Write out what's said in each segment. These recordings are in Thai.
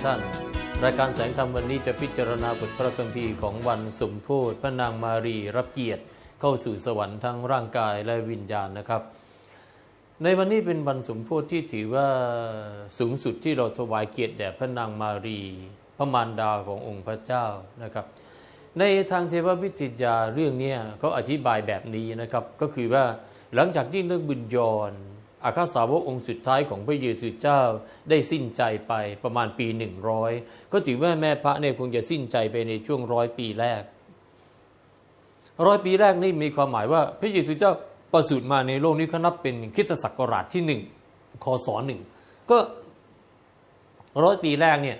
ที่รักทุกท่าน รายการแสงธรรมวันนี้จะพิจารณาบทพระคัมภีร์ของวันสมโพธิพระนางมารีรับเกียรติเข้าสู่สวรรค์ทั้งร่างกายและวิญญาณนะครับ ในวันนี้เป็นวันสมโพธิที่ถือว่าสูงสุดที่เราถวายเกียรติแด่พระนางมารี พระมารดาขององค์พระเจ้านะครับ ในทางเทววิทยาเรื่องนี้เขาอธิบายแบบนี้นะครับ ก็คือว่าหลังจากที่เรื่องบุญยอน อาคาสาวกองค์สุดท้ายของพระเยซูเจ้าได้สิ้นใจไปประมาณปี 100 ก็ถือว่าแม่พระเนี่ยคงจะสิ้นใจไปในช่วงร้อยปีแรกร้อยปีแรกนี่มีความหมายว่าพระเยซูเจ้าประสูติมาในโลกนี้เขานับเป็นคริสตศักราชที่หนึ่งคศหนึ่งก็ร้อยปีแรกเนี่ย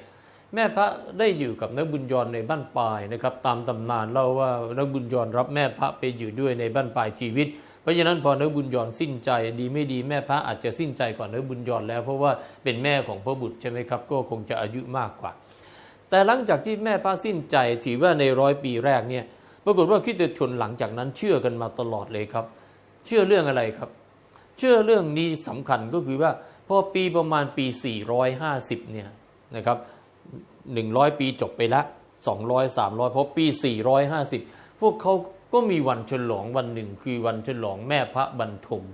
แม่พระได้อยู่กับนักบุญยอนในบ้านปลายนะครับ ตามตำนานเล่าว่านักบุญยอนรับแม่พระไปอยู่ด้วยในบ้านปลายชีวิต เพราะฉะนั้นพอเนักบุญยอนสิ้นใจดีไม่ดีแม่พระอาจจะสิ้นใจก่อนเนักบุญยอนแล้ว เพราะว่าเป็นแม่ของพระบุตรใช่ไหมครับก็คงจะอายุมากกว่า แต่หลังจากที่แม่พระสิ้นใจถือว่าในร้อยปีแรกเนี่ยปรากฏว่าคริสตชนหลังจากนั้นเชื่อกันมาตลอดเลยครับ เชื่อเรื่องอะไรครับ เชื่อเรื่องนี้สำคัญก็คือว่าพอปีประมาณปี 450 เนี่ยนะครับ 100 ปีจบไปละ 200 300 พอปี 450 พวกเขา ก็มีวันฉลองวันหนึ่งคือวันฉลองแม่พระบรรทม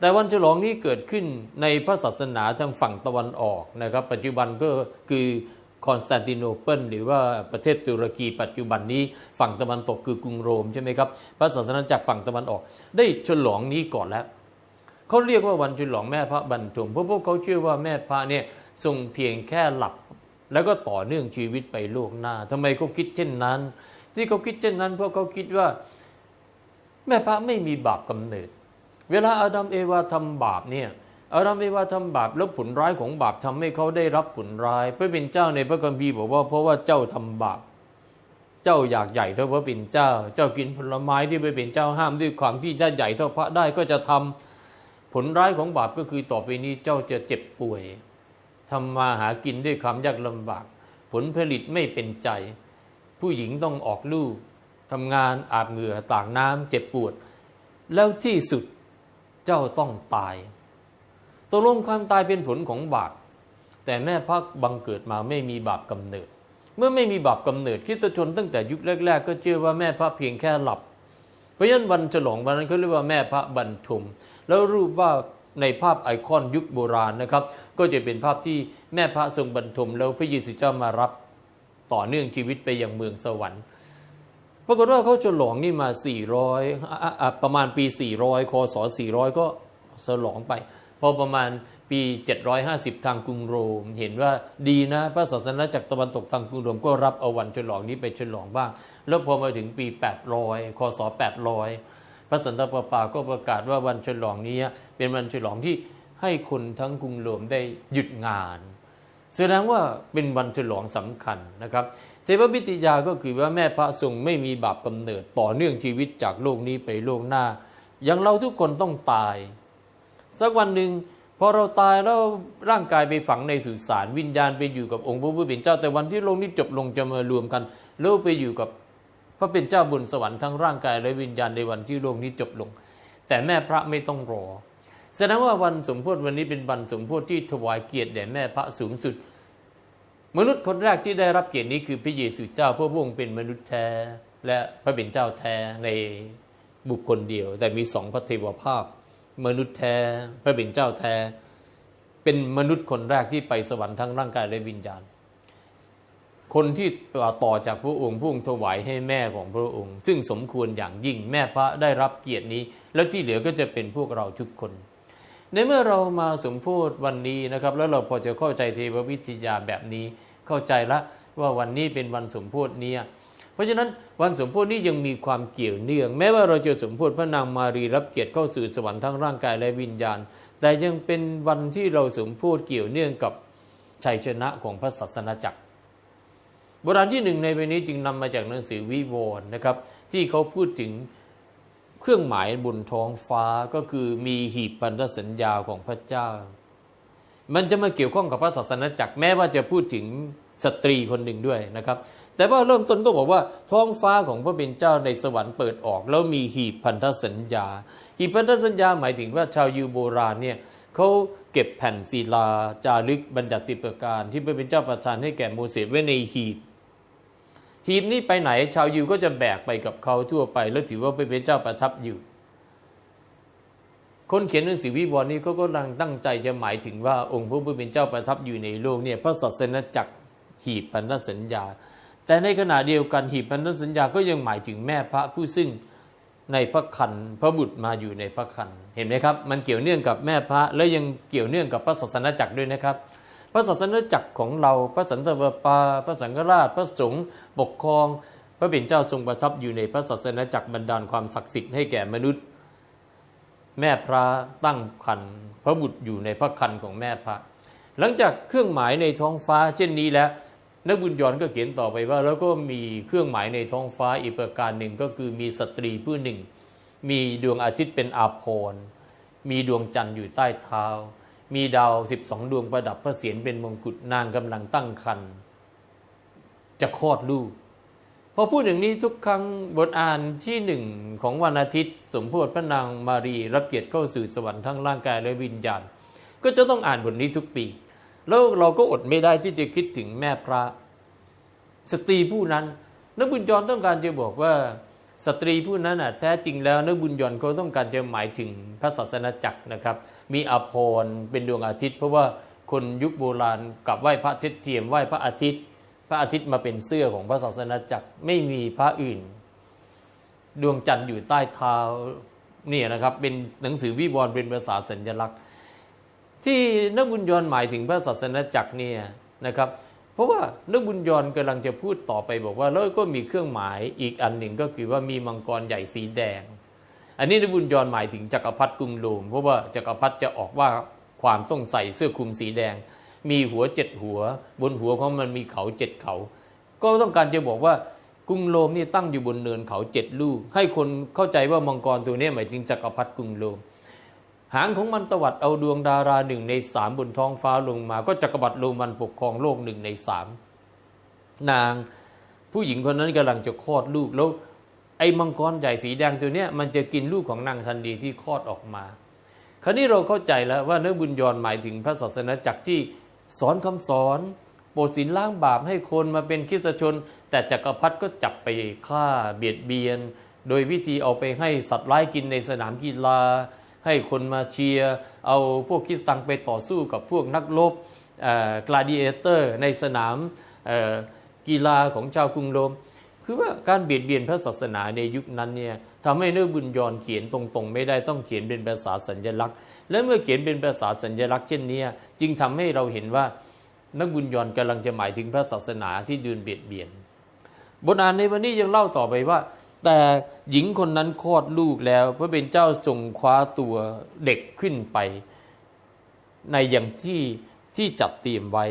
แต่วันฉลองนี้เกิดขึ้นในพระศาสนาทางฝั่งตะวันออกนะครับ ปัจจุบันก็คือคอนสแตนติโนเปิลหรือว่าประเทศตุรกีปัจจุบันนี้ฝั่งตะวันตกคือกรุงโรมใช่ไหมครับพระศาสนาจากฝั่งตะวันออก ได้ฉลองนี้ก่อนแล้วเขาเรียกว่าวันฉลองแม่พระบรรทมเพราะพวกเขาเชื่อว่าแม่พระเนี่ยทรงเพียงแค่หลับ แล้วก็ต่อเนื่องชีวิตไปโลกหน้าทำไมเขาคิดเช่นนั้น ที่เขาคิดเช่นนั้น เพราะเขาคิดว่า แม่พระไม่มีบาปกำเนิด เวลาอาดัมเอวาทำบาปเนี่ยอาดัมเอวาทำบาปแล้วผลร้ายของบาปทำให้เขาได้รับผลร้าย พระเป็นเจ้าในพระคัมภีร์บอกว่าเพราะว่าเจ้าทำบาป เจ้าอยากใหญ่เท่าพระเป็นเจ้า เจ้ากินผลไม้ที่พระเป็นเจ้าห้ามด้วยความที่จะใหญ่เท่าพระได้ก็จะทำผลร้ายของบาปก็คือต่อไปนี้เจ้าจะเจ็บป่วยทำมาหากินด้วยความยากลำบาก ผลผลิตไม่เป็นใจ ผู้หญิงต้องออกลูกทำงานอาบเหงื่อต่างน้ำเจ็บปวด แล้วที่สุดเจ้าต้องตายตกลงความตายเป็นผลของบาปแต่แม่พักบังเกิดมาไม่มีบาปกำเนิด เมื่อไม่มีบาปกำเนิดคริสตชนตั้งแต่ยุคแรก ๆ ก็เชื่อว่าแม่พระเพียงแค่หลับ เพราะฉะนั้นวันฉลองวันนั้นเขาเรียกว่าแม่พระบรรทมแล้วรูปว่าในภาพไอคอนยุคโบราณนะครับ ก็จะเป็นภาพที่แม่พระทรงบรรทมแล้วพระเยซูเจ้ามารับ ต่อเนื่องชีวิตไปยังเมืองสวรรค์ปรากฏว่าเขาฉลองนี่มา 400 ประมาณปี 400 คศ 400 ก็ฉลองไป พอประมาณปี 750 ทางกรุงโรม เห็นว่าดีนะ พระศาสนาจากตะวันตกทางกรุงโรมก็รับเอาวันฉลองนี้ไปฉลองบ้าง แล้วพอมาถึงปี 800 คศ 800 พระสันตะปาปาก็ประกาศว่าวันฉลองนี้เป็นวันฉลองที่ให้คนทั้งกรุงโรมได้หยุดงาน แสดงว่าเป็นวันฉลองสำคัญนะครับเทววิทยาก็คือว่าแม่พระทรงไม่มีบาปกำเนิดต่อเนื่องชีวิตจากโลกนี้ไปโลกหน้า อย่างเราทุกคนต้องตาย สักวันหนึ่งพอเราตายแล้วร่างกายไปฝังในสุสานวิญญาณไปอยู่กับองค์พระผู้เป็นเจ้าแต่วันที่โลกนี้จบลงจะมารวมกันแล้วไปอยู่กับพระเป็นเจ้าบนสวรรค์ทั้งร่างกายและวิญญาณในวันที่โลกนี้จบลง แต่แม่พระไม่ต้องรอ แสดงว่าวันสมโพธิวันนี้เป็นวันสมโพธิที่ถวายเกียรติแด่แม่พระสูงสุด มนุษย์คนแรกที่ได้รับเกียรตินี้คือพระเยซูเจ้าเพราะพระองค์เป็นมนุษย์แท้ และพระเป็นเจ้าแท้ในบุคคลเดียว แต่มีสองพระเทวภาพ มนุษย์แท้ พระเป็นเจ้าแท้ เป็นมนุษย์คนแรกที่ไปสวรรค์ทั้งร่างกายและวิญญาณ คนที่ต่อจากพระองค์พระองค์ถวายให้แม่ของพระองค์ ซึ่งสมควรอย่างยิ่งแม่พระได้รับเกียรตินี้ แล้วที่เหลือก็จะเป็นพวกเราทุกคน ในเมื่อเรามาสมพธิวันนี้นะครับ แล้วเราพอจะเข้าใจเทววิทยาแบบนี้เข้าใจละว่าวันนี้เป็นวันสมพธิเนี่ยเพราะฉะนั้นวันสมพธินี้ยังมีความเกี่ยวเนื่อง แม้ว่าเราจะสมพธิพระนางมารีรับเกียรติเข้าสู่สวรรค์ทั้งร่างกายและวิญญาณ แต่ยังเป็นวันที่เราสมพธิเกี่ยวเนื่องกับชัยชนะของพระศาสนาจักรโบราณที่หนึ่งในวันนี้จึงนำมาจากหนังสือวิวรณ์นะครับ ที่เขาพูดถึง เครื่องหมายบนท้องฟ้าก็คือมีหีบพันธสัญญาของพระเจ้า มันจะมาเกี่ยวข้องกับพระศาสนาจักรแม้ว่าจะพูดถึงสตรีคนหนึ่งด้วยนะครับ แต่ว่าเริ่มต้นก็บอกว่าท้องฟ้าของพระเป็นเจ้าในสวรรค์เปิดออก แล้วมีหีบพันธสัญญา หีบพันธสัญญาหมายถึงว่าชาวยิวโบราณเนี่ยเขาเก็บแผ่นศิลาจารึกบัญญัติสิบประการ ที่พระเป็นเจ้าประทานให้แก่โมเสสไว้ในหีบ หีบนี้ไปไหน ชาวยิวก็จะแบกไปกับเขาทั่วไป แล้วถือว่าเป็นเจ้าประทับอยู่ คนเขียนหนังสือวิวรณ์นี้ก็กำลังตั้งใจจะหมายถึงว่าองค์พระผู้เป็นเจ้าประทับอยู่ในโลกเนี่ยพระศาสนาจักรหีบพันธสัญญา แต่ในขณะเดียวกันหีบพันธสัญญาก็ยังหมายถึงแม่พระผู้ซึ่งในพระคันพระบุตรมาอยู่ในพระคันเห็นไหมครับ มันเกี่ยวเนื่องกับแม่พระ และยังเกี่ยวเนื่องกับพระศาสนาจักรด้วยนะครับ พระศาสนาจักรของเรา พระสันตะปา พระสังฆราช พระสงฆ์ปกครอง พระเป็นเจ้าทรงประทับอยู่ในพระศาสนาจักรบรรดาลความศักดิ์สิทธิ์ให้แก่มนุษย์ แม่พระตั้งคันพระบุตรอยู่ในพระคันของแม่พระ หลังจากเครื่องหมายในท้องฟ้า เช่นนี้แล้วนักบุญยอนก็เขียนต่อไปว่า แล้วก็มีเครื่องหมายในท้องฟ้าอีกประการหนึ่งก็คือมีสตรีผู้หนึ่ง มีดวงอาทิตย์เป็นอาภรณ์มีดวงจันทร์อยู่ใต้เท้า มีดาวสิบสองดวงประดับพระเศียรเป็นมงกุฎนางกำลังตั้งคันจะคลอดลูก พอพูดอย่างนี้ทุกครั้งบทอ่านที่หนึ่งของวันอาทิตย์ สมโพธิพระนางมารีรับเกียรติเข้าสู่สวรรค์ทั้งร่างกายและวิญญาณ ก็จะต้องอ่านบทนี้ทุกปี แล้วเราก็อดไม่ได้ที่จะคิดถึงแม่พระ สตรีผู้นั้นนักบุญยอนต้องการจะบอกว่าสตรีผู้นั้นน่ะแท้จริงแล้วนักบุญยอนเขาต้องการจะหมายถึงพระศาสนาจักรนะครับ มีอภรณ์เป็นดวงอาทิตย์ เพราะว่าคนยุคโบราณกลับไหว้พระอาทิตย์เทียมไหว้พระอาทิตย์ พระอาทิตย์มาเป็นเสื้อของพระศาสนาจักรไม่มีพระอื่น ดวงจันทร์อยู่ใต้เท้าเนี่ยนะครับเป็นหนังสือวิวรณ์เป็นภาษาสัญลักษณ์ ที่นักบุญยนหมายถึงพระศาสนาจักรเนี่ยนะครับ เพราะว่านักบุญยนกำลังจะพูดต่อไปบอกว่าแล้วก็มีเครื่องหมายอีกอันหนึ่งก็คือว่ามีมังกรใหญ่สีแดง อันนี้นบุญยอนหมายถึงจักรพรรดิกรุงโรมเพราะว่าจักรพรรดิจะออกว่าความต้องใส่เสื้อคลุมสีแดง มีหัวเจ็ดหัว บนหัวของมันมีเขาเจ็ดเขา ก็ต้องการจะบอกว่ากรุงโรมนี่ตั้งอยู่บนเนินเขาเจ็ดลูก ให้คนเข้าใจว่ามังกรตัวนี้หมายถึงจักรพรรดิกรุงโรมหางของมันตวัดเอาดวงดาราหนึ่งในสามบนท้องฟ้าลงมา ก็จักรพรรดิโรมันปกครองโลกหนึ่งในสามนางผู้หญิงคนนั้นกำลังจะคลอดลูกแล้ว อ้มังกรใหญ่สีแดงตัวเนี้ยมันจะกินลูกของนางทันทีที่คลอดออกมา คราวนี้เราเข้าใจแล้วว่าเนื้อบุญยอนหมายถึงพระศาสนาจักรที่สอนคำสอนโปรดศีลล้างบาปให้คนมาเป็นคริสชน แต่จักรพรรดิก็จับไปฆ่าเบียดเบียน โดยวิธีเอาไปให้สัตว์ร้ายกินในสนามกีฬา ให้คนมาเชียร์เอาพวกคริสตังไปต่อสู้กับพวกนักรบกลาดิเอเตอร์ ในสนามกีฬาของชาวกรุงโรม คือว่าการเบียดเบียนพระศาสนาในยุคนั้นเนี่ยทำให้เนื้อบุญยอนเขียนตรงๆ ไม่ได้ต้องเขียนเป็นภาษาสัญลักษณ์ และเมื่อเขียนเป็นภาษาสัญลักษณ์เช่นนี้จึงทำให้เราเห็นว่านักบุญยอนกำลังจะหมายถึงพระศาสนาที่ดืนเบียดเบียน บทอ่านในวันนี้ยังเล่าต่อไปว่า แต่หญิงคนนั้นคลอดลูกแล้วพระเป็นเจ้าทรงคว้าตัวเด็กขึ้นไป ในอย่างที่ที่จัดเตรียมไว้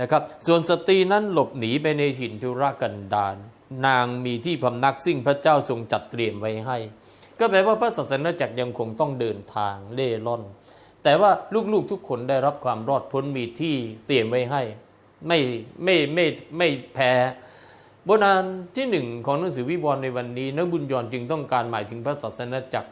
นะครับ ส่วนสตรีนั้นหลบหนีไปในถิ่นทุรกันดาร นางมีที่พำนักซึ่งพระเจ้าทรงจัดเตรียมไว้ให้ ก็แปลว่าพระศาสนาจักรยังคงต้องเดินทางเล่ร่อน แต่ว่าลูกๆทุกคนได้รับความรอดพ้นมีที่เตรียมไว้ให้ ไม่ไม่ไม่ไม่แพ้บทอ่านที่หนึ่งของหนังสือวิวรณ์ในวันนี้ นักบุญยอนจึงต้องการหมายถึงพระศาสนาจักร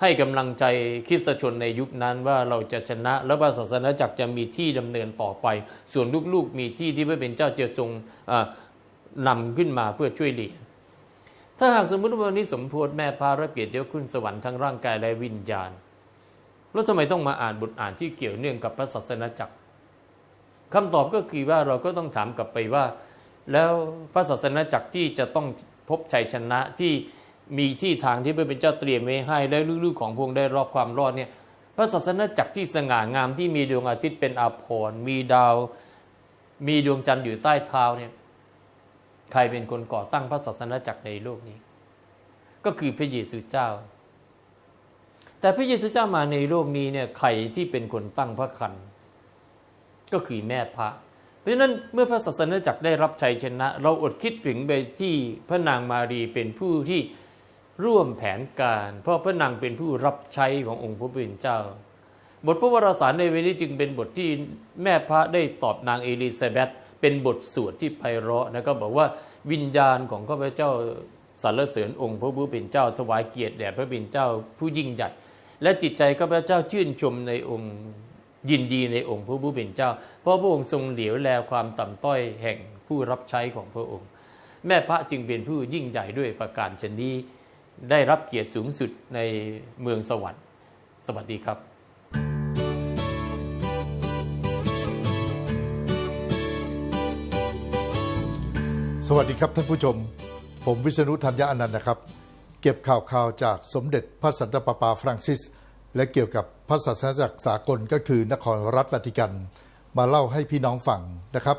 ให้กำลังใจคริสตชนในยุคนั้นว่าเราจะชนะ และพระศาสนาจักรจะมีที่ดำเนินต่อไป ส่วนลูกๆมีที่ที่พระเป็นเจ้าเจะทรง นำขึ้นมาเพื่อช่วยเหลือถ้าหากสมมติว่าวันนี้สมโพธิแม่พาระเกียรติเจ้าขึ้นสวรรค์ทั้งร่างกายและวิญญาณ แล้วทำไมต้องมาอ่านบทอ่านที่เกี่ยวเนื่องกับพระศาสนาจักรคำตอบก็คือว่าเราก็ต้องถามกลับไปว่า แล้วพระศาสนาจักรที่จะต้องพบชัยชนะที่มีที่ทางที่พระเป็นเจ้าเตรียมไว้ให้และลูกๆของพวงได้รอบความรอดเนี่ยพระศาสนาจักรที่สง่างามที่มีดวงอาทิตย์เป็นอาภรณ์มีดาว มีดวงจันทร์อยู่ใต้เท้าเนี่ย ใครเป็นคนก่อตั้งพระศาสนาจักรในโลกนี้ ก็คือพระเยซูเจ้า แต่พระเยซูเจ้ามาในโลกนี้เนี่ยใครที่เป็นคนตั้งพระคันก็คือแม่พระ เพราะฉะนั้นเมื่อพระศาสนาจักรได้รับชัยชนะ เราอดคิดถึงไปที่พระนางมารีเป็นผู้ที่ร่วมแผนการ เพราะพระนางเป็นผู้รับใช้ขององค์พระผู้เป็นเจ้า บทพระวรสารในวันนี้จึงเป็นบทที่แม่พระได้ตอบนางเอลิซาเบธ เป็นบทสวดที่ไพเราะนะก็บอกว่าวิญญาณของข้าพเจ้าสรรเสริญองค์พระผู้เป็นเจ้าถวายเกียรติแด่พระผู้เป็นเจ้าผู้ยิ่งใหญ่ และจิตใจข้าพเจ้าชื่นชมในองค์ยินดีในองค์พระผู้เป็นเจ้า เพราะพระองค์ทรงเหลียวแลความต่ำต้อยแห่งผู้รับใช้ของพระองค์ แม่พระจึงเป็นผู้ยิ่งใหญ่ด้วยประการชนนี้ได้รับเกียรติสูงสุดในเมืองสวรรค์สวัสดีครับ สวัสดีครับท่านผู้ชม ผมวิษณุธัญญาอนันต์นะครับ เก็บข่าวข่าวจากสมเด็จพระสันตะปาปาฟรังซิส และเกี่ยวกับพระศาสนาจักรสากลก็คือนครรัฐวาติกัน มาเล่าให้พี่น้องฟังนะครับ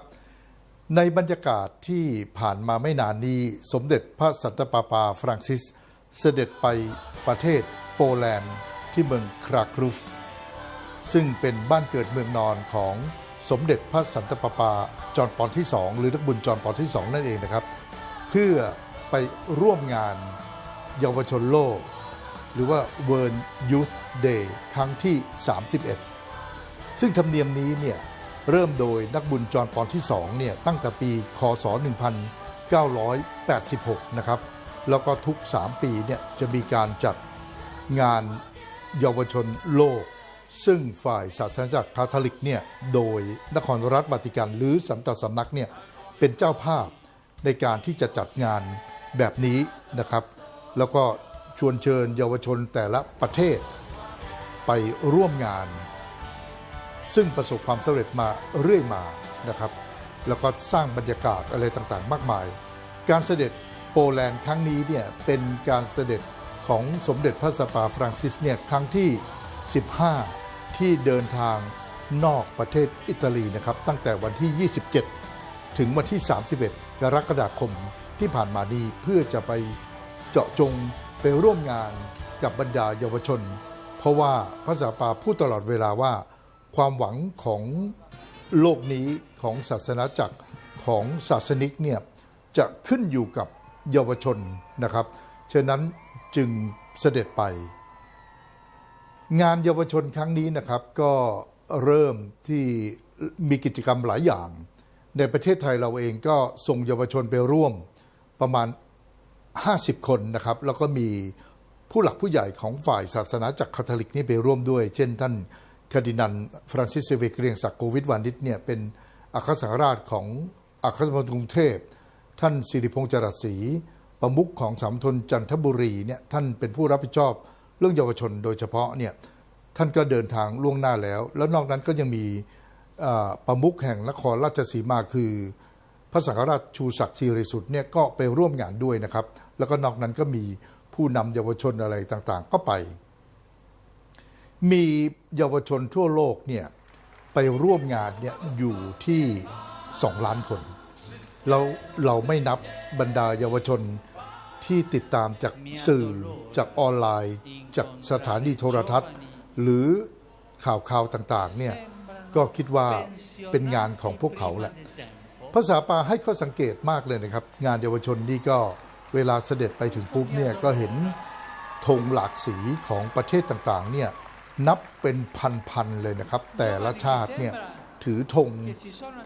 ในบรรยากาศที่ผ่านมาไม่นานนี้ สมเด็จพระสันตะปาปาฟรังซิส เสด็จไปประเทศโปแลนด์ที่เมืองครากรูฟซึ่งเป็นบ้านเกิดเมืองนอนของ สมเด็จพระสันตะปาปาจอห์นปอนที่ 2 หรือนักบุญจอห์นปอนที่ 2 นั่นเองนะครับ เพื่อไปร่วมงานเยาวชนโลก หรือว่า World Youth Day ครั้งที่ 31 ซึ่งธรรมเนียมนี้เนี่ยเริ่มโดยนักบุญจอห์นปอนที่ 2 เนี่ยตั้งแต่ปี คศ 1986 นะครับ แล้วก็ทุก 3 ปีเนี่ยจะมีการจัดงานเยาวชนโลก ซึ่งฝ่ายศาสนาจักรคาทอลิกเนี่ยโดยนครรัฐวาติกันหรือสันตสำนักเนี่ยเป็นเจ้าภาพในการที่จะจัดงานแบบนี้นะครับ แล้วก็ชวนเชิญเยาวชนแต่ละประเทศไปร่วมงาน ซึ่งประสบความสำเร็จมาเรื่อยมานะครับ แล้วก็สร้างบรรยากาศอะไรต่างๆ มากมาย การเสด็จโปแลนด์ครั้งนี้เนี่ยเป็นการเสด็จของสมเด็จพระสปาฟรังซิสเนี่ยครั้งที่ 15 ที่เดินทางนอกประเทศอิตาลีนะครับ ตั้งแต่วันที่ 27 ถึงวันที่ 31 กรกฎาคมที่ผ่านมานี้เพื่อจะไปเจาะจงไปร่วมงานกับบรรดาเยาวชน เพราะว่าพระสันตะปาพูดตลอดเวลาว่า ความหวังของโลกนี้ของศาสนาจักรของศาสนิกเนี่ยจะขึ้นอยู่กับเยาวชนนะครับฉะนั้นจึงเสด็จไป งานเยาวชนครั้งนี้นะครับก็เริ่มที่มีกิจกรรมหลายอย่าง ในประเทศไทยเราเองก็ส่งเยาวชนไปร่วมประมาณ 50 คนนะครับ แล้วก็มีผู้หลักผู้ใหญ่ของฝ่ายศาสนาจากรคาทอลิกนี่ไปร่วมด้วย เช่นท่านคดินันฟรานซิสเซเวกเรียงศักดิ์โกวิดวานิชเนี่ยเป็นอัครสังราชของอัครสังฆกรุงเทพ ท่านสิริพงษ์จรัสศรีประมุขของสามทนจันทบุรีเนี่ยท่านเป็นผู้รับผิดชอบ เรื่องเยาวชนโดยเฉพาะเนี่ยท่านก็เดินทางล่วงหน้าแล้ว แล้วนอกนั้นก็ยังมีประมุขแห่งนครราชสีมาคือพระสังฆราชชูศักดิ์สิริสุทธิ์เนี่ยก็ไปร่วมงานด้วยนะครับ แล้วก็นอกนั้นก็มีผู้นำเยาวชนอะไรต่างๆ ก็ไป มีเยาวชนทั่วโลกเนี่ยไปร่วมงานเนี่ยอยู่ที่ 2 ล้านคนเราเราไม่นับบรรดาเยาวชน ที่ติดตามจากสื่อจากออนไลน์ จากสถานีโทรทัศน์ หรือข่าวข่าวต่างๆเนี่ยก็คิดว่าเป็นงานของพวกเขาแหละ ภาษาปาให้ข้อสังเกตมากเลยนะครับ งานเยาวชนนี่ก็เวลาเสด็จไปถึงปุ๊บเนี่ยก็เห็นธงหลากสีของประเทศต่างๆเนี่ยนับเป็นพันๆเลยนะครับ แต่ละชาติเนี่ยถือธง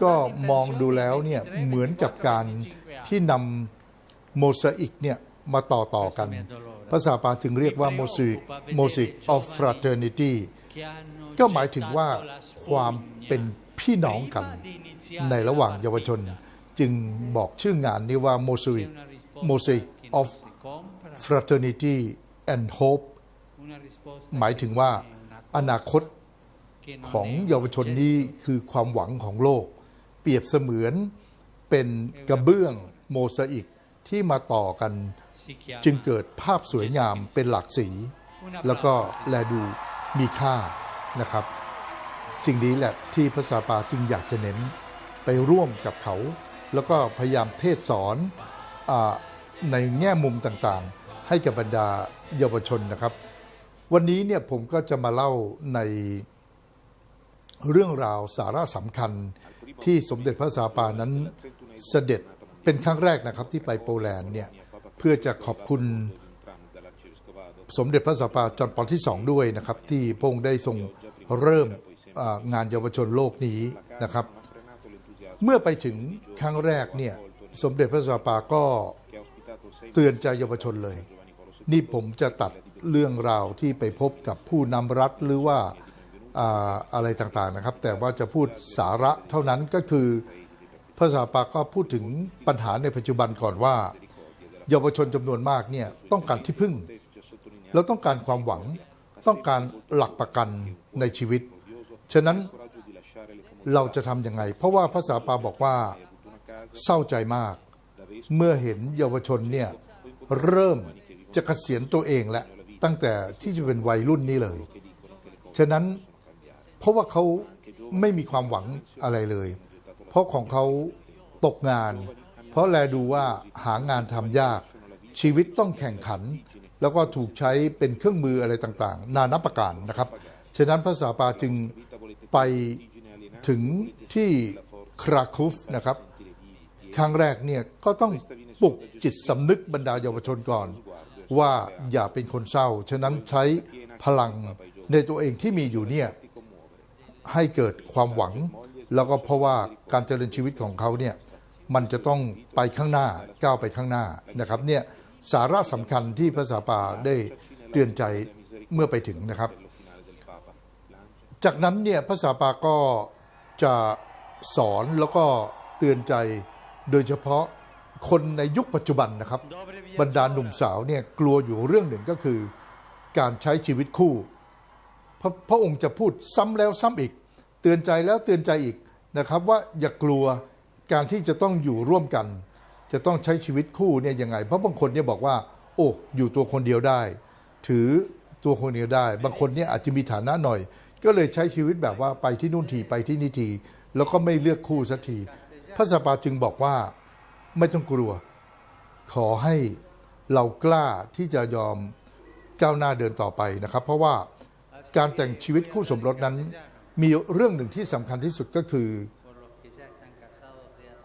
ก็มองดูแล้วเนี่ยเหมือนกับการที่นำโมซาอิกเนี่ย มาต่อต่อๆกัน ภาษาปาจึงเรียกว่าโมซิกโมซิก of fraternity ก็หมายถึงว่าความเป็นพี่น้องกัน ในระหว่างเยาวชน จึงบอกชื่องานนี้ว่า Mosaic Mosaic of Fraternity and Hope หมายถึงว่าอนาคตของเยาวชนนี้คือความหวังของโลก เปรียบเสมือนเป็นกระเบื้องโมซาอิกที่มาต่อกัน จึงเกิดภาพสวยงามเป็นหลากสี แล้วก็แลดูมีค่านะครับ สิ่งนี้แหละที่ภาษาปาจึงอยากจะเน้นไปร่วมกับเขา แล้วก็พยายามเทศสอนอในแง่มุมต่างๆ ให้กับบรรดาเยาวชนนะครับ วันนี้เนี่ยผมก็จะมาเล่าในเรื่องราวสาระสำคัญที่สมเด็จพระสาปานั้นเสด็จเป็นครั้งแรกนะครับที่ไปโปแลนด์เนี่ย เพื่อจะขอบคุณสมเด็จพระสัปปาจอห์นปอที่สองด้วยนะครับ ที่พงค์ได้ทรงเริ่มงานเยาวชนโลกนี้นะครับ เมื่อไปถึงครั้งแรกเนี่ยสมเด็จพระสัปปาก็เตือนใจเยาวชนเลย นี่ผมจะตัดเรื่องราวที่ไปพบกับผู้นำรัฐหรือว่าอ่าอะไรต่างๆนะครับ แต่ว่าจะพูดสาระเท่านั้นก็คือพระสัปปาก็พูดถึงปัญหาในปัจจุบันก่อนว่า เยาวชนจำนวนมากเนี่ยต้องการที่พึ่งเราต้องการความหวังต้องการหลักประกันในชีวิต ฉะนั้นเราจะทำยังไง เพราะว่าภาษาปาบอกว่าเศร้าใจมาก เมื่อเห็นเยาวชนเนี่ยเริ่มจะเกษียณตัวเองแล้วตั้งแต่ที่จะเป็นวัยรุ่นนี้เลย ฉะนั้นเพราะว่าเขาไม่มีความหวังอะไรเลย เพราะของเขาตกงาน เพราะแลดูว่าหางานทำยาก ชีวิตต้องแข่งขัน แล้วก็ถูกใช้เป็นเครื่องมืออะไรต่างๆ นานับประการนะครับ ฉะนั้นภาษาปาจึงไปถึงที่คราคุฟนะครับ ครั้งแรกเนี่ยก็ต้องปลุกจิตสำนึกบรรดาเยาวชนก่อน ว่าอย่าเป็นคนเศร้า ฉะนั้นใช้พลังในตัวเองที่มีอยู่เนี่ยให้เกิดความหวัง แล้วก็เพราะว่าการเจริญชีวิตของเขาเนี่ย มันจะต้องไปข้างหน้าก้าวไปข้างหน้านะครับเนี่ยสาระสำคัญที่พระสาปาได้เตือนใจเมื่อไปถึงนะครับ จากนั้นเนี่ยพระสาปาก็จะสอนแล้วก็เตือนใจโดยเฉพาะคนในยุคปัจจุบันนะครับ บรรดาหนุ่มสาวเนี่ยกลัวอยู่เรื่องหนึ่งก็คือการใช้ชีวิตคู่พระพระองค์จะพูดซ้ำแล้วซ้ำอีก เตือนใจแล้วเตือนใจอีกนะครับว่าอย่ากลัว การที่จะต้องอยู่ร่วมกัน จะต้องใช้ชีวิตคู่เนี่ยยังไง เพราะบางคนเนี่ยบอกว่า โอ้อยู่ตัวคนเดียวได้ ถือตัวคนเดียวได้ บางคนเนี่ยอาจจะมีฐานะหน่อย ก็เลยใช้ชีวิตแบบว่าไปที่นู่นทีไปที่นี่ทีแล้วก็ไม่เลือกคู่สักทีพระสปาจึงบอกว่าไม่ต้องกลัว ขอให้เรากล้าที่จะยอมก้าวหน้าเดินต่อไปนะครับ เพราะว่าการแต่งชีวิตคู่สมรสนั้น มีเรื่องหนึ่งที่สำคัญที่สุดก็คือ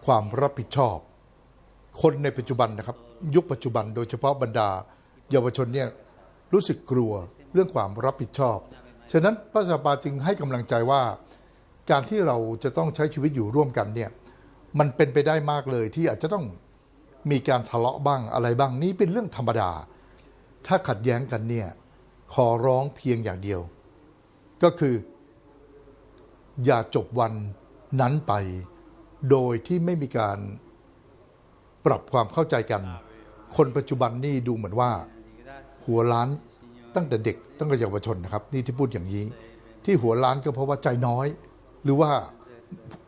ความรับผิดชอบ คนในปัจจุบันนะครับ ยุคปัจจุบันโดยเฉพาะบรรดา เยาวชนเนี่ยรู้สึกกลัวเรื่องความรับผิดชอบ ฉะนั้นพระสัปาจึงให้กำลังใจว่า การที่เราจะต้องใช้ชีวิตอยู่ร่วมกันเนี่ยมันเป็นไปได้มากเลยที่อาจจะต้องมีการทะเลาะบ้างอะไรบ้างนี่เป็นเรื่องธรรมดา ถ้าขัดแย้งกันเนี่ยขอร้องเพียงอย่างเดียว ก็คือ อย่าจบวันนั้นไป โดยที่ไม่มีการปรับความเข้าใจกัน คนปัจจุบันนี่ดูเหมือนว่า หัวล้านตั้งแต่เด็กตั้งแต่เยาวชนนะครับ นี่ที่พูดอย่างนี้ ที่หัวล้านก็เพราะว่าใจน้อย หรือว่า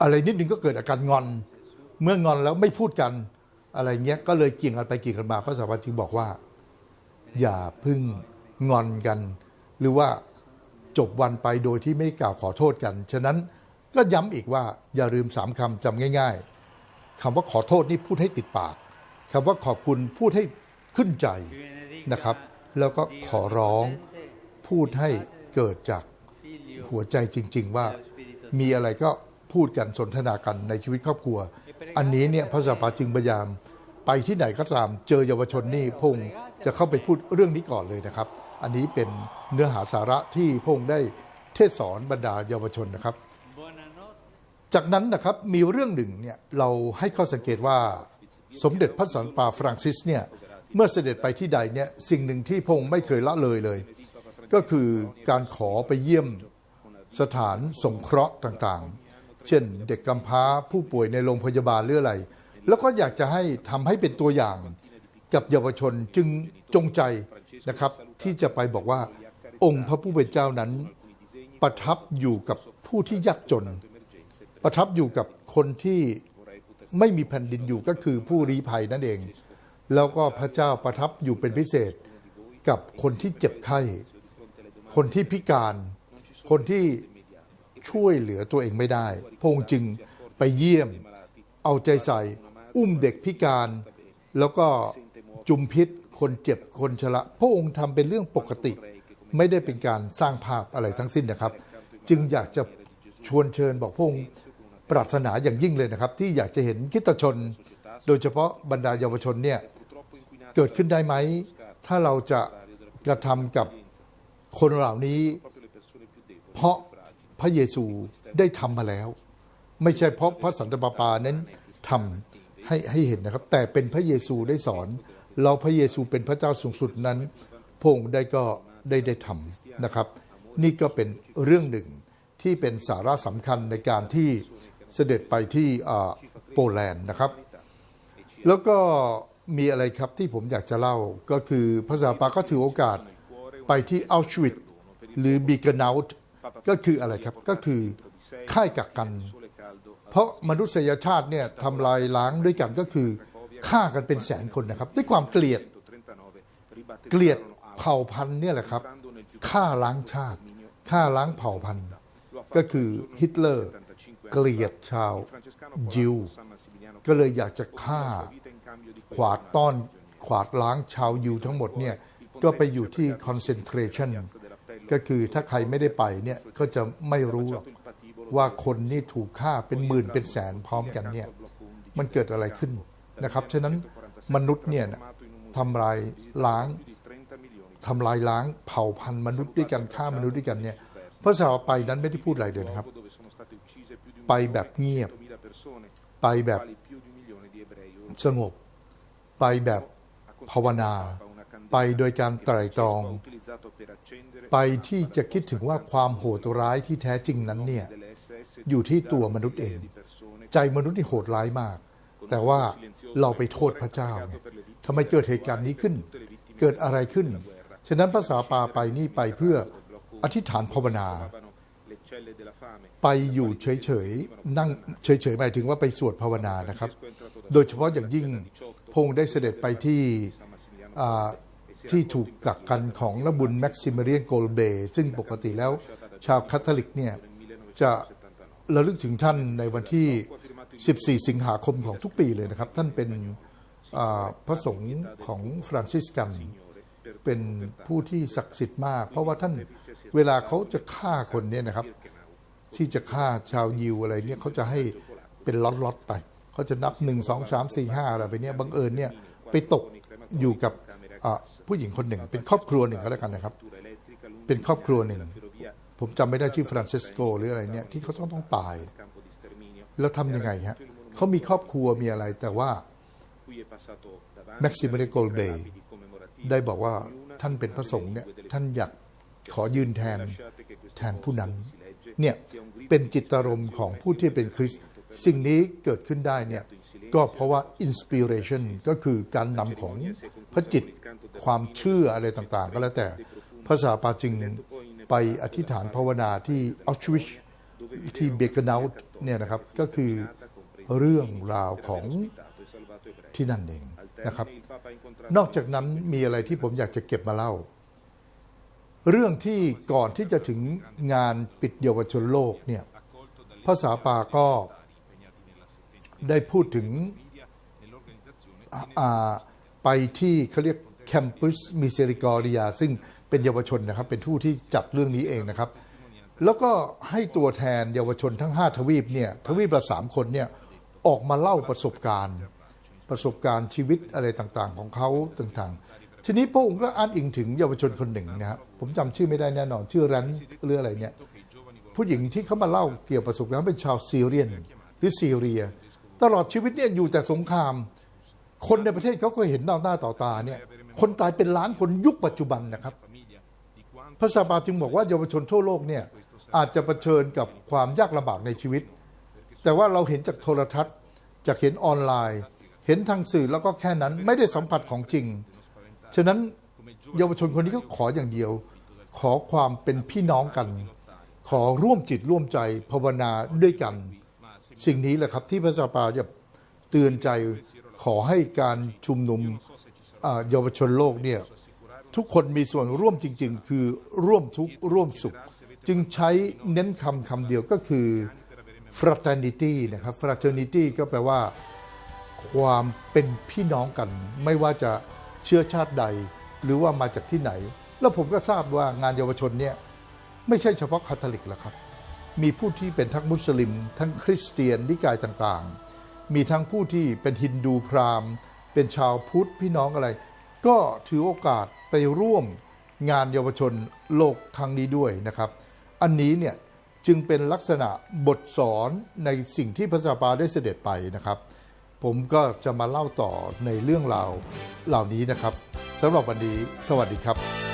อะไรนิดนึงก็เกิดอาการงอน เมื่องอนแล้วไม่พูดกันอะไรเงี้ยก็เลยเกี่ยงกันไปเกี่ยงกันมาพระสวัสดิ์จึงบอกว่า อย่าพึ่งงอนกัน หรือว่าจบวันไปโดยที่ไม่กล่าวขอโทษกัน ฉะนั้น ก็ย้ำอีกว่าอย่าลืมสามคำจำง่าย ๆคำว่าขอโทษนี่พูดให้ติดปากคำว่าขอบคุณพูดให้ขึ้นใจนะครับ แล้วก็ขอร้องพูดให้เกิดจากหัวใจจริง ๆ ว่ามีอะไรก็พูดกันสนทนากันในชีวิตครอบครัว อันนี้เนี่ยพระสัปปาจึงพยายามไปที่ไหนก็ตามเจอเยาวชนนี่พงษ์จะเข้าไปพูดเรื่องนี้ก่อนเลยนะครับ อันนี้เป็นเนื้อหาสาระที่พงษ์ได้เทศสอนบรรดาเยาวชนนะครับ จากนั้นนะครับมีเรื่องหนึ่งเนี่ยเราให้ข้อสังเกตว่าสมเด็จพระสันปาฟรังซิสเนี่ยเมื่อเสด็จไปที่ใดเนี่ยสิ่งหนึ่งที่พงษ์ไม่เคยละเลยเลย ก็คือการขอไปเยี่ยมสถานสงเคราะห์ต่างๆ เช่นเด็กกำพร้าผู้ป่วยในโรงพยาบาลหรืออะไร แล้วก็อยากจะให้ทำให้เป็นตัวอย่างกับเยาวชนจึงจงใจนะครับ ที่จะไปบอกว่าองค์พระผู้เป็นเจ้านั้น ประทับอยู่กับผู้ที่ยากจน ประทับอยู่กับคนที่ไม่มีแผ่นดินอยู่ก็คือผู้รีภัยนั่นเอง แล้วก็พระเจ้าประทับอยู่เป็นพิเศษกับคนที่เจ็บไข้ คนที่พิการ คนที่ช่วยเหลือตัวเองไม่ได้ พงจึงไปเยี่ยม เอาใจใส่ อุ้มเด็กพิการ แล้วก็จุมพิษ คนเจ็บคนชราพระองค์ทำเป็นเรื่องปกติ ไม่ได้เป็นการสร้างภาพอะไรทั้งสิ้นนะครับ จึงอยากจะชวนเชิญบอกพระองค์ ปรารถนาอย่างยิ่งเลยนะครับ ที่อยากจะเห็นคิตชน โดยเฉพาะบรรดาเยาวชนเนี่ยเกิดขึ้นได้ไหม ถ้าเราจะกระทำกับคนเหล่านี้ เพราะพระเยซูได้ทำมาแล้ว ไม่ใช่เพราะพระสันตะปาปานั้นทำให้ให้เห็นนะครับ แต่เป็นพระเยซูได้สอน เราพระเยซูเป็นพระเจ้าสูงสุดนั้นพงได้ก็ได้ได้ทำนะครับ นี่ก็เป็นเรื่องหนึ่งที่เป็นสาระสำคัญในการที่ เสด็จไปที่โปแลนด์นะครับ แล้วก็มีอะไรครับที่ผมอยากจะเล่าก็คือพระสาปาก็ถือโอกาสไปที่อัลชวิตหรือบีเกนาท์ก็คืออะไรครับก็คือค่ายกักกัน เพราะมนุษยชาติเนี่ยทำลายล้างด้วยกันก็คือฆ่ากันเป็นแสนคนนะครับ ด้วยความเกลียดเกลียดเผ่าพันธุ์เนี่ยแหละครับฆ่าล้างชาติฆ่าล้างเผ่าพันธุ์ ก็คือฮิตเลอร์ เกลียดชาวยิว ก็เลยอยากจะฆ่าขวาดต้อนขวาดล้างชาวยิวทั้งหมดเนี่ยก็ไปอยู่ที่ concentration ก็คือถ้าใครไม่ได้ไปเนี่ยก็จะไม่รู้หรอกว่าคนนี่ถูกฆ่าเป็นหมื่นเป็นแสนพร้อมกันเนี่ยมันเกิดอะไรขึ้นนะครับฉะนั้นมนุษย์เนี่ยทำลายล้างทำลายล้างเผ่าพันธุ์มนุษย์ด้วยกันฆ่ามนุษย์ด้วยกันเนี่ยพระสาวไปนั้นไม่ได้พูดอะไรเลยนะครับ ไปแบบเงียบ ไปแบบสงบ ไปแบบภาวนา ไปโดยการไตร่ตรอง ไปที่จะคิดถึงว่าความโหดร้ายที่แท้จริงนั้นเนี่ย อยู่ที่ตัวมนุษย์เอง ใจมนุษย์นี่โหดร้ายมาก แต่ว่าเราไปโทษพระเจ้าไงทำไมเกิดเหตุการณ์นี้ขึ้น เกิดอะไรขึ้น ฉะนั้นภาษาปาไปนี่ไปเพื่ออธิษฐานภาวนา ไปอยู่เฉยๆนั่งเฉยๆหมายถึงว่าไปสวดภาวนานะครับ โดยเฉพาะอย่างยิ่งพงค์ได้เสด็จไปที่ที่ถูกกักกันของนบุญแม็กซิมเรียนโกลเบซึ่งปกติแล้วชาวคาทอลิกเนี่ยจะระลึกถึงท่านในวันที่ 14 สิงหาคมของทุกปีเลยนะครับ ท่านเป็นพระสงฆ์ของฟรานซิสกัน เป็นผู้ที่ศักดิ์สิทธิ์มาก เพราะว่าท่านเวลาเขาจะฆ่าคนเนี่ยนะครับ ที่จะฆ่าชาวยิวอะไรเนี่ยเขาจะให้เป็นล็อตๆไปเขาจะนับ1 2 3 4 5อะไรไปเนี่ยบังเอิญเนี่ยไปตกอยู่กับผู้หญิงคนหนึ่ง เป็นครอบครัวหนึ่งก็แล้วกันนะครับ เป็นครอบครัวหนึ่ง ผมจำไม่ได้ชื่อฟรานซิสโกหรืออะไรเนี่ยที่เขาต้องต้องตาย แล้วทำยังไงฮะเขามีครอบครัวมีอะไรแต่ว่าแม็กซิมเรโกลเบย์ได้บอกว่าท่านเป็นพระสงฆ์เนี่ยท่านอยากขอยืนแทนแทนผู้นั้น เนี่ยเป็นจิตอารมณ์ของผู้ที่เป็นคริสสิ่งนี้เกิดขึ้นได้เนี่ยก็เพราะว่าอินสปิเรชันก็คือการนำของพระจิตความเชื่ออะไรต่างๆ ก็แล้วแต่ภาษาปาจึงไปอธิษฐานภาวนาที่ออชวิชที่เบเกนาท์เนี่ยนะครับก็คือเรื่องราวของที่นั่นเองนะครับ นอกจากนั้นมีอะไรที่ผมอยากจะเก็บมาเล่า เรื่องที่ก่อนที่จะถึงงานปิดเยาวชนโลกเนี่ยภาษาปาก็ได้พูดถึงไปที่เขาเรียกแคมปัสมิเซริกอริยา ซึ่งเป็นเยาวชนนะครับ เป็นผู้ที่จัดเรื่องนี้เองนะครับ แล้วก็ให้ตัวแทนเยาวชนทั้ง 5 ทวีปเนี่ยทวีปละสามคนเนี่ยออกมาเล่าประสบการณ์ ประสบการณ์ชีวิตอะไรต่างๆ ของเขาต่างๆ ทีนี้พระองค์ก็อ้างอิงถึงเยาวชนคนหนึ่งนะครับผมจำชื่อไม่ได้แน่นอน ชื่อแรนหรืออะไรเนี่ยผู้หญิงที่เขามาเล่าเกี่ยวกับประสบการณ์เป็นชาวซีเรียนหรือซีเรีย ตลอดชีวิตเนี่ยอยู่แต่สงคราม คนในประเทศเขาก็เห็นต่อหน้าต่อตาเนี่ยคนตายเป็นล้านคนยุคปัจจุบันนะครับพระซาบาจึงบอกว่าเยาวชนทั่วโลกเนี่ยอาจจะเผชิญกับความยากลำบากในชีวิต แต่ว่าเราเห็นจากโทรทัศน์จากเห็นออนไลน์ เห็นทางสื่อแล้วก็แค่นั้นไม่ได้สัมผัสของจริง ฉะนั้นเยาวชนคนนี้ก็ขออย่างเดียว ขอความเป็นพี่น้องกัน ขอร่วมจิตร่วมใจภาวนาด้วยกัน สิ่งนี้แหละครับที่พระซาปาจะเตือนใจขอให้การชุมนุมเยาวชนโลกเนี่ยทุกคนมีส่วนร่วมจริง ๆ คือร่วมทุกข์ร่วมสุข จึงใช้เน้นคำคำเดียวก็คือ fraternity นะครับ fraternity ก็แปลว่า ความเป็นพี่น้องกัน ไม่ว่าจะ เชื้อชาติใด หรือว่ามาจากที่ไหน แล้วผมก็ทราบว่างานเยาวชนเนี่ยไม่ใช่เฉพาะคาทอลิกแล้วครับ มีผู้ที่เป็นทั้งมุสลิม ทั้งคริสเตียนนิกายต่างๆ มีทั้งผู้ที่เป็นฮินดูพราหมณ์ เป็นชาวพุทธพี่น้องอะไร ก็ถือโอกาสไปร่วมงานเยาวชนโลกครั้งนี้ด้วยนะครับ อันนี้เนี่ยจึงเป็นลักษณะบทสอนในสิ่งที่พระสาปาได้เสด็จไปนะครับ ผมก็จะมาเล่าต่อในเรื่องราวเหล่านี้นะครับสำหรับวันนี้ สวัสดีครับ